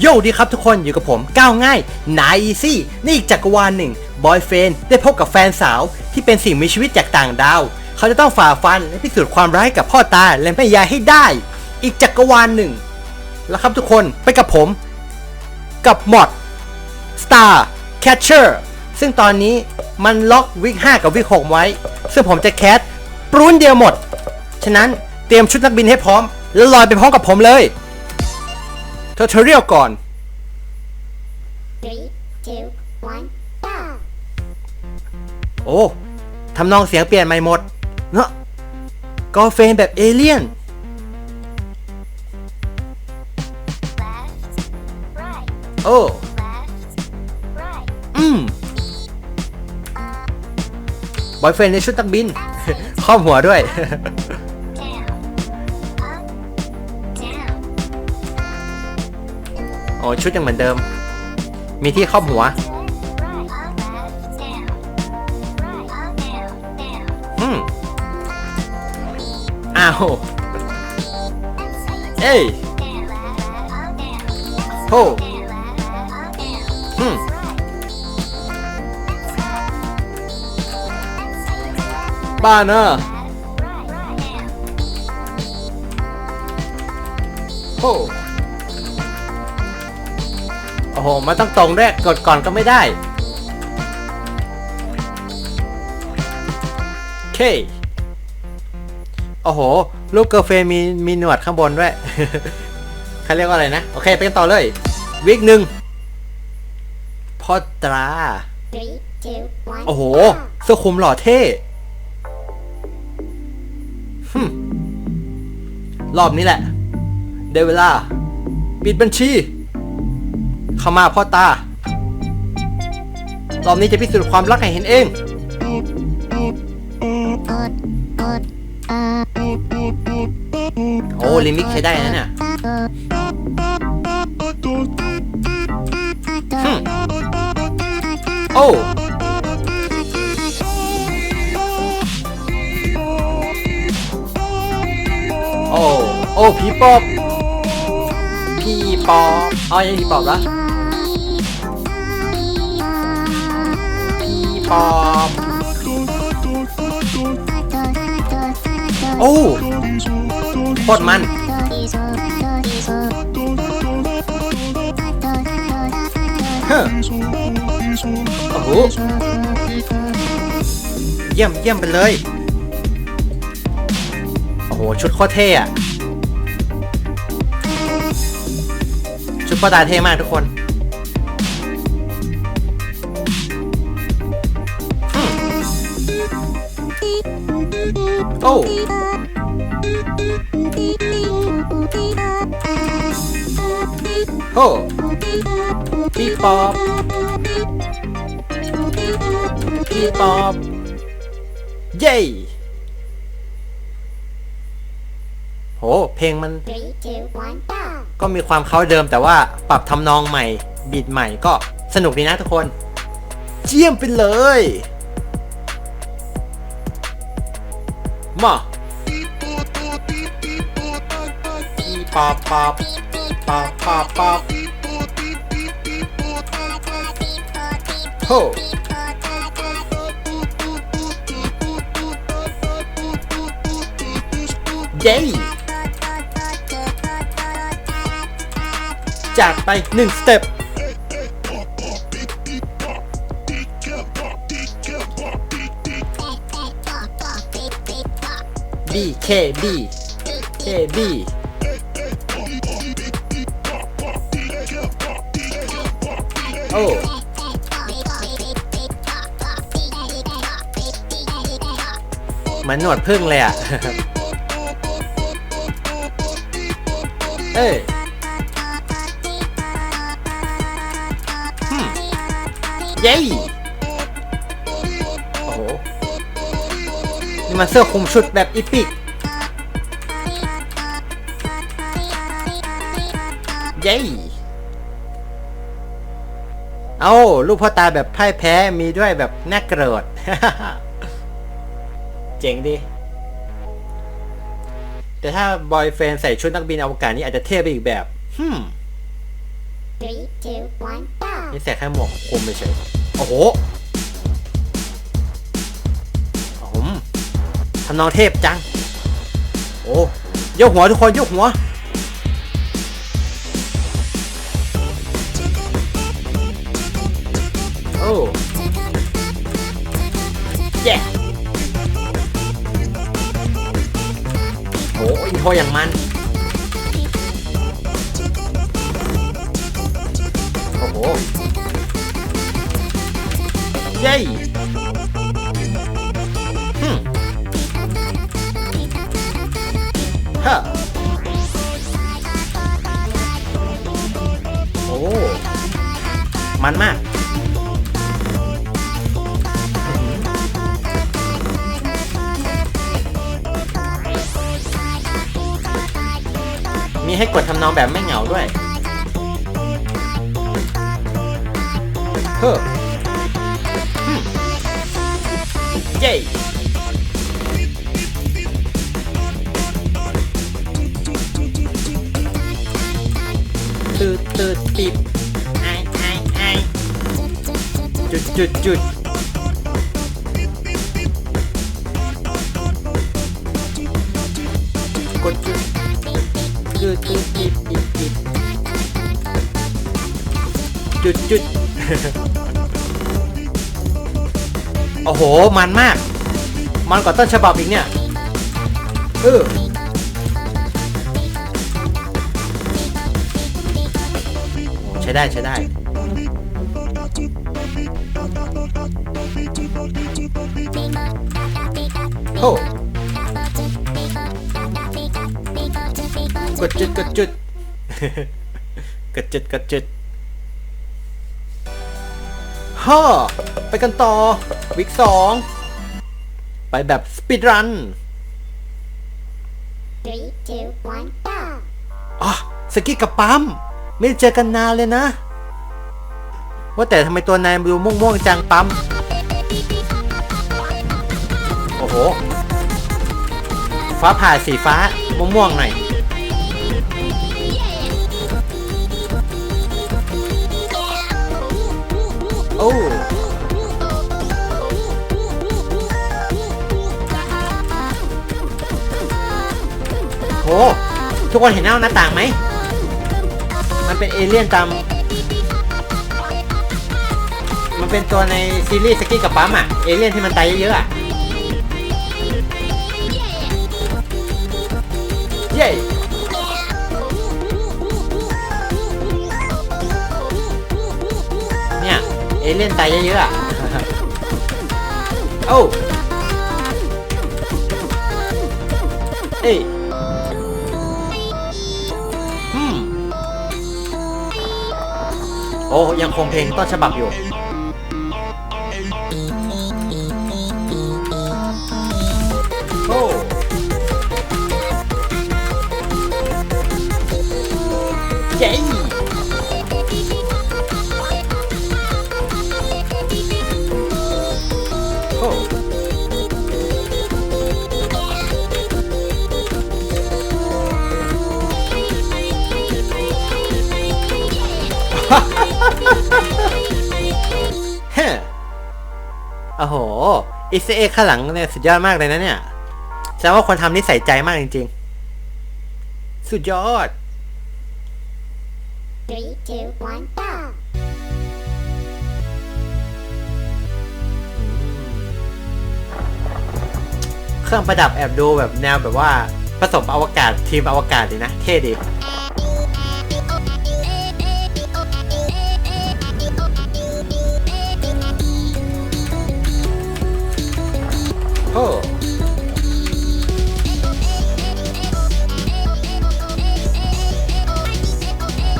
โยดีครับทุกคนอยู่กับผมก้าวง่ายนายอีซี่นี่อีกจักรวาลหนึ่งบอยเฟนได้พบกับแฟนสาวที่เป็นสิ่งมีชีวิตจากต่างดาว เขาจะต้องฝ่าฟันและพิสูจน์ความร้ายกับพ่อตาและแม่ยายให้ได้ อีกจักรวาลหนึ่ง แล้วครับทุกคนไปกับผม กับมอด Star Catcher ซึ่งตอนนี้มันล็อกวิก5 กับวิก6ไว้ ซึ่งผมจะแคสปรุนเดียวหมด ฉะนั้นเตรียมชุดนักบินให้พร้อม แล้วลอยไปพร้อมกับผมเลย เทอร์เทเรียลก่อน Three, two, one, go! โอ้ทำนองเสียงเปลี่ยนใหม่หมด เนอะกอเฟนแบบเอเลี่ยน Left, right, โอ้ left, right. อืม บอยเฟนในชุดนักบินครอบหัวด้วย ชุดยังเหมือนเดิม มีที่ครอบหัว อืมอ้าว เอ้ยโฮอืมบ้าเนอะโฮ โอ้โห มันต้องตรงด้วย กดก่อนก็ไม่ได้ โอเค โอ้โห ลูกเกอร์เฟย์มีมีหนวดข้างบนด้วยเขาเรียกว่าอะไรนะ โอเค ไปกันต่อเลย วิกหนึ่งพ่อตรา Three, two, one, โอ้โห go! เสื้อคลุมหล่อเท่ฮึมรอบนี้แหละเดเวลา ปิดบัญชี เข้ามาพ่อตา รอบนี้จะพิสูจน์ความรักให้เห็นเอง โอ้ลิมิกใช้ได้นะเนี่ยโอ้โอ้ โอ้ผีปอบผีปอบ เอายังผีปอบละ ปอบ โอ้โคตรมัน เฮ้อโอ้โหเยี่ยมเยี่ยมไปเลย โอ้โห ชุดโคตรเท่อะชุดพ่อตาเท่มากทุกคน โอ้โอ้ปีป๊อปพี่ป๊อปเย้โห เพลงมัน Three, two, one, ก็มีความเข้าเดิมแต่ว่าปรับทำนองใหม่ บีทใหม่ก็สนุกดีนะทุกคน เจียมไปเลย มาปอบปอบปอบปอบปอบโฮเย้จากไปหนึ่งสเต็ป B K B K B โอ้มือนหนวดพึ่งเลยอะ เอ้ยเย้ นี่มันเสื้อคลุมชุดแบบอีพิกเย้เอาลูกพ่อตาแบบพ่ายแพ้มีด้วยแบบน่าเกรดเจ๋งดีแต่ถ้าบอยเฟนใส่ชุดนักบินอวกาศนี่อาจจะเท่ไปอีกแบบฮึม Three, two, one, go. นี่ใส่แค่หมวกคลุมไปเฉยโอ้โหำนองเทพจัง โอ้ยกหัวทุกคนยกหัว โอ้เย้โอ้อินโทรอย่างมัน โอ้โห เย้ มันมากมีให้กดทำนองแบบไม่เหงาด้วย เฮ้อฮึมเย้ตืดตืดติด ดจุดจุดกดจุดตืดตืดติดติดติดจุดจุดโอ้โห มันมาก มันกว่าต้นฉบับอีกเนี่ย เออใช้ได้ใช้ได้ กดจุดกดจุดกดจุดกดจุดฮ่อไปกันต่อ วิกสอง ไปแบบสปีดรัน Three, two, one, go. อ๋อสกี้กับปั๊ม ไม่ได้เจอกันนานเลยนะ ว่าแต่ทำไมตัวนายดูม่วงๆจังปั๊ม โอ้โห ฟ้าผ่าสีฟ้าม่วงๆหน่อย อ้โหทุกคนเห็นหน้าหน้าต่างไหม มันเป็นเอเลี่ยนตาม มันเป็นตัวในซีรีส์สกี้กับปั๊มอะ เอเลี่ยนที่มันตายเยอะๆอะ เอเลี่ยนตายเยอะๆอะโอ้เอ้ยอืมโอ้ยังคงเพลงต้นฉบับอยู่ อ้โหอีสเอข้างหลังเนี่ยสุดยอดมากเลยนะเนี่ยแสดงว่าคนทำนี่ใส่ใจมากจริง ๆ สุดยอด Three, two, one, go. เครื่องประดับแอบดูแบบแนวแบบว่าผสมอวกาศทีมอวกาศดีนะ เท่ดี โอ้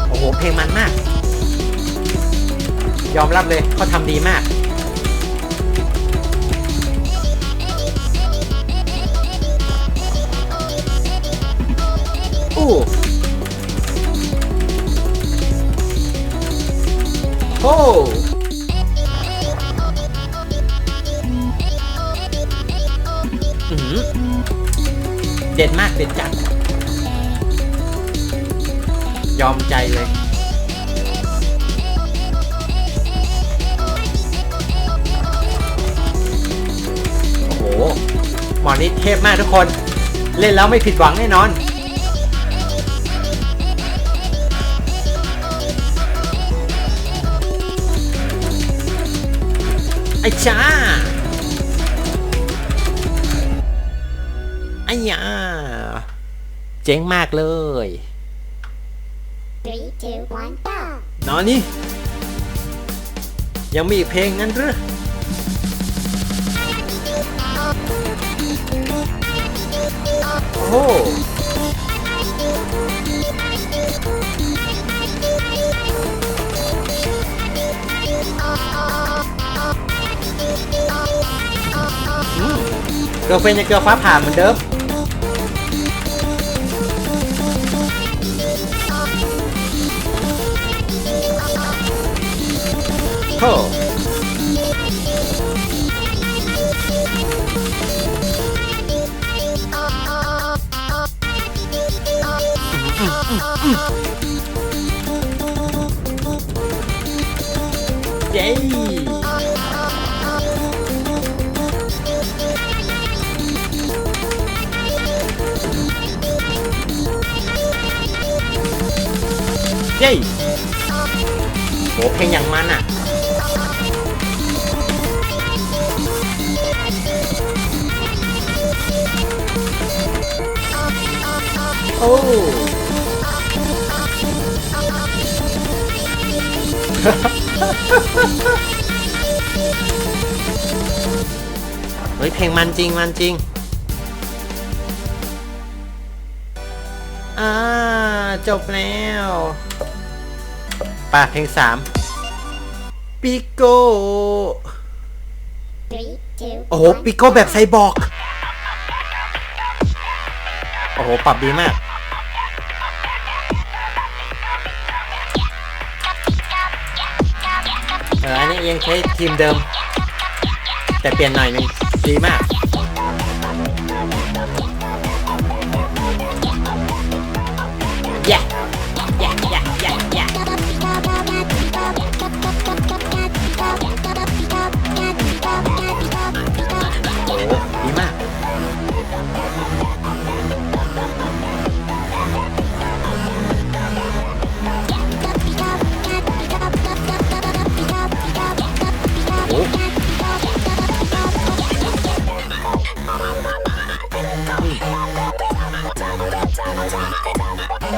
โอ้โห เพลงมันมาก ยอมรับเลยเขาทำดีมาก อู้โอ้อื้อ ด็ดมากเด็ดจัด ยอมใจเลย โอ้โห หมอนี้เทพมากทุกคน เล่นแล้วไม่ผิดหวังแน่นอนไอ้จ้าไอ้ยา เจ๋งมากเลย Three, two, one, go. นอนนี่ ยังมีอีกเพลงงั้นหรือ โอ้โหอืมเกิร์ลเฟนยังเกิร์ลฟ้าผ่าเหมือนเดิม โอ้เย้เย้โหเพ โอ้เฮ้ยเพลงมันจริงมันจริงอ่าจบแล้วป่ะเพลงสามปิโก้ Three, two, โอ้โห one, ปิโก้แบบไซบอร์กโอ้โห ปรับดีมาก เอออันนี้ยังใช้ทีมเดิม แต่เปลี่ยนหน่อยหนึงดีมาก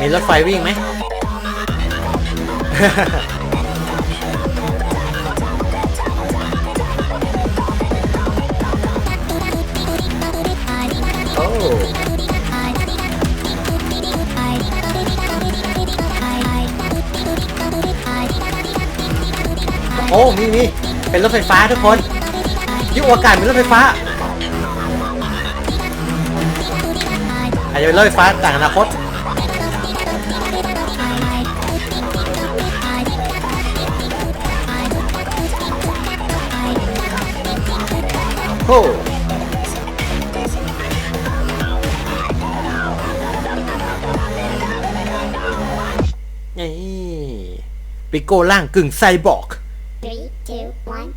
มีรถไฟวิ่งไหม โอ้โอ้มีมีเป็นรถไฟฟ้าทุกคนยุคอวกาศเป็นรถไฟฟ้า อาจจะเป็นรถไฟฟ้าต่างอนาคต โอ้นี่ปิโก้ล่างกึ่งไซบอร์ก Three, two, one,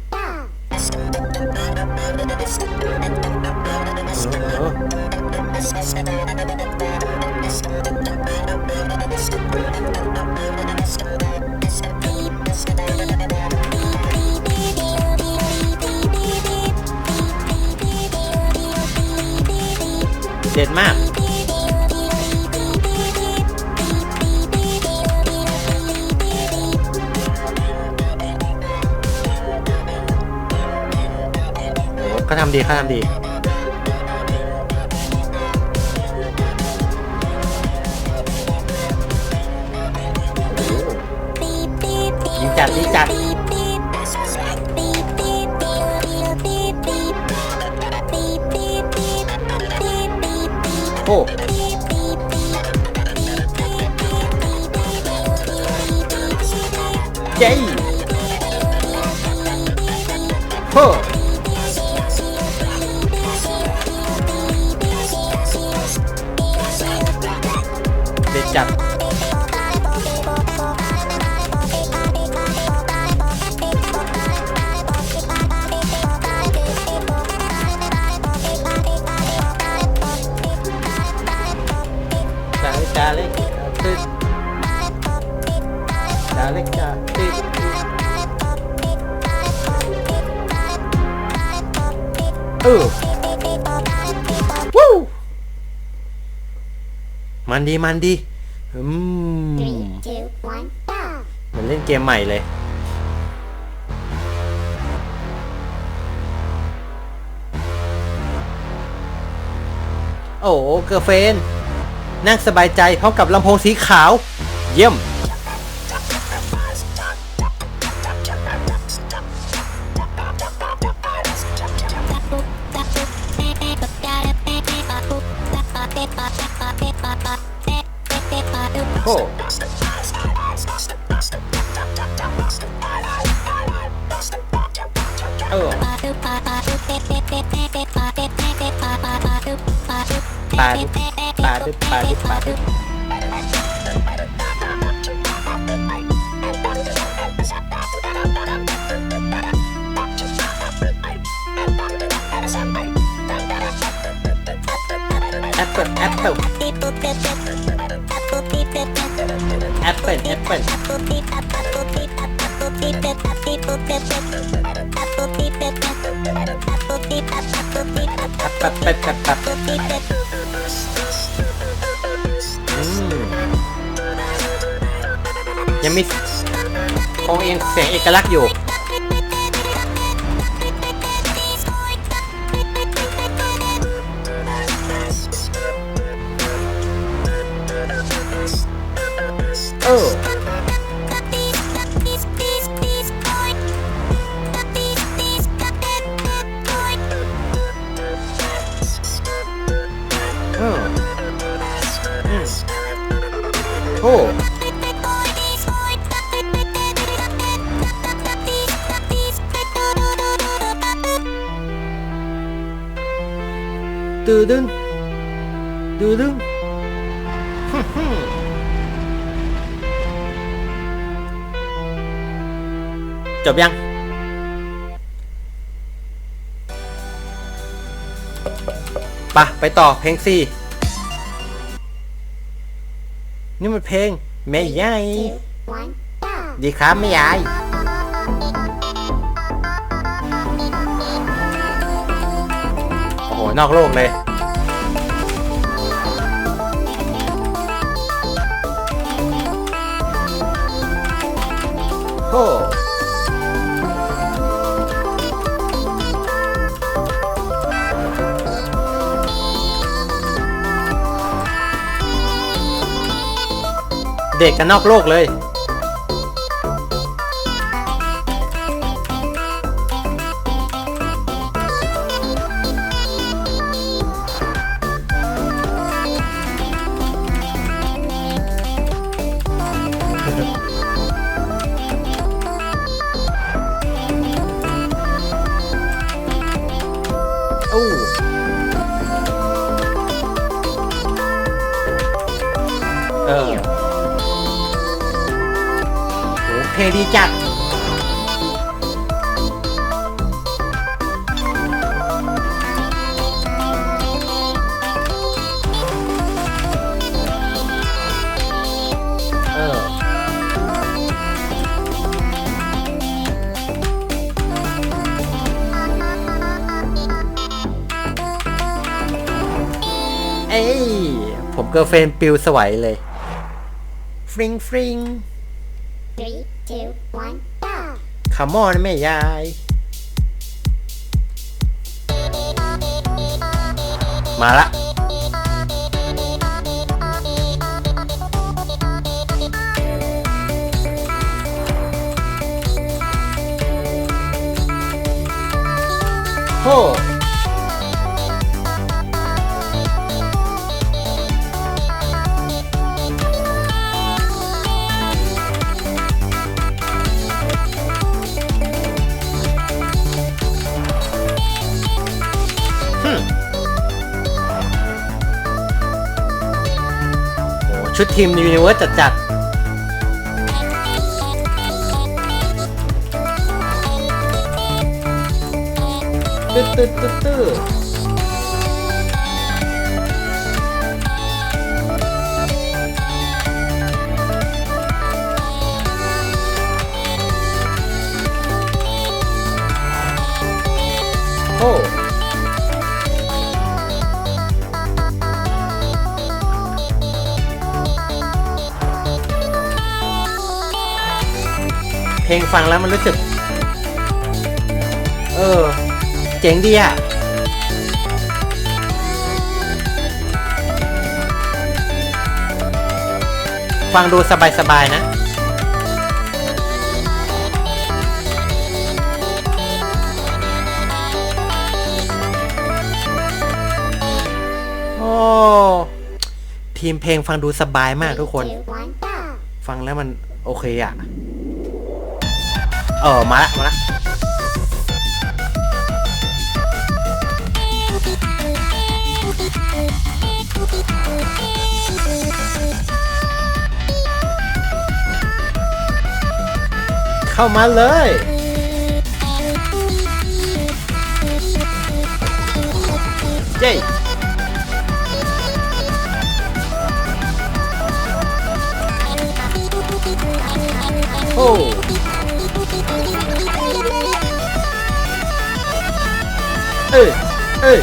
ำดีเขาทำดียิงจัดยิงจัดโอ้เย้ จาเล็กตึ๊ดจาเล็กตึ๊ดเออวู้มันดีมันดีอืมเหมือนเล่นเกมใหม่เลยโอ้เกอร์เฟน นั่งสบายใจพร้อมกับลำโพงสีขาว เยี่ยม โอ้ เออปาด പരു പരു പരു Apple, apple. Apple, apple. Apple, apple, apple. ยังมีคงเองเสียงเอกลักษณ์อยู่ ตือดึงตือดึงฮึ่มฮึ่มจบยัง ปะ ไปต่อเพลงสี่นี่มันเพลงแม่ยาย Two, one, go. ดีครับแม่ยาย นอกโลกเลย โอ้เด็กกันนอกโลกเลย กิร์ลเฟรนปิวสวยเลย ฟริงฟริง Three, two, one, go. ขมอนแม่ยาย มาละโหฮึ ทีมยูนิเวิร์สจัดจัดตึ๊ดตึ๊ดตึ๊ดตึ๊ด เพลงฟังแล้วมันรู้สึก เออ เจ๋งดีอะฟังดูสบายๆนะ โอ้ ทีมเพลงฟังดูสบายมากทุกคน Two, one, go. ฟังแล้วมันโอเคอะ เออมาละมาละเข้ามาเลยเย้โอ้ เอ้ยเอ้ย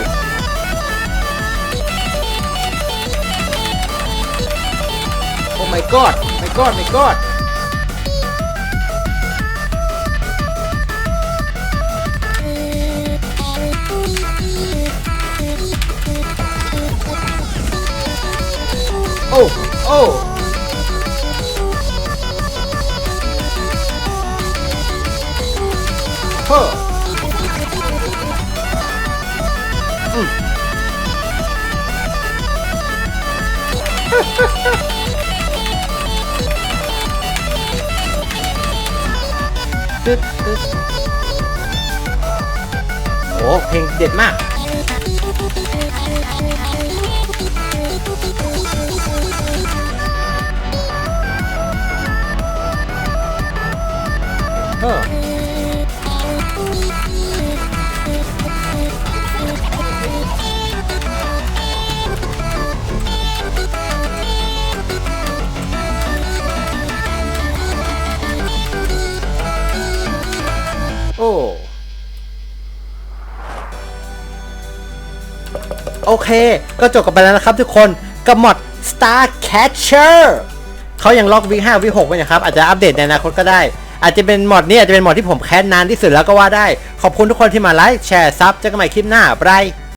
โอ้ my god my god my god โอ้ ตึ๊ดตึ๊ดโอ้เพลงเด็ดมากเฮ้ออ เค ก็จบกันไปแล้วนะครับทุกคนกับมอด Star Catcher เขายังล็อกวี5วี6ไว้นะครับ อาจจะอัปเดตในอนาคตก็ได้ อาจจะเป็นมอดนี้อาจจะเป็นมอดที่ผมแคสนานที่สุดแล้วก็ว่าได้ ขอบคุณทุกคนที่มาไลค์แชร์ซับเจอกันใหม่คลิปหน้าบาย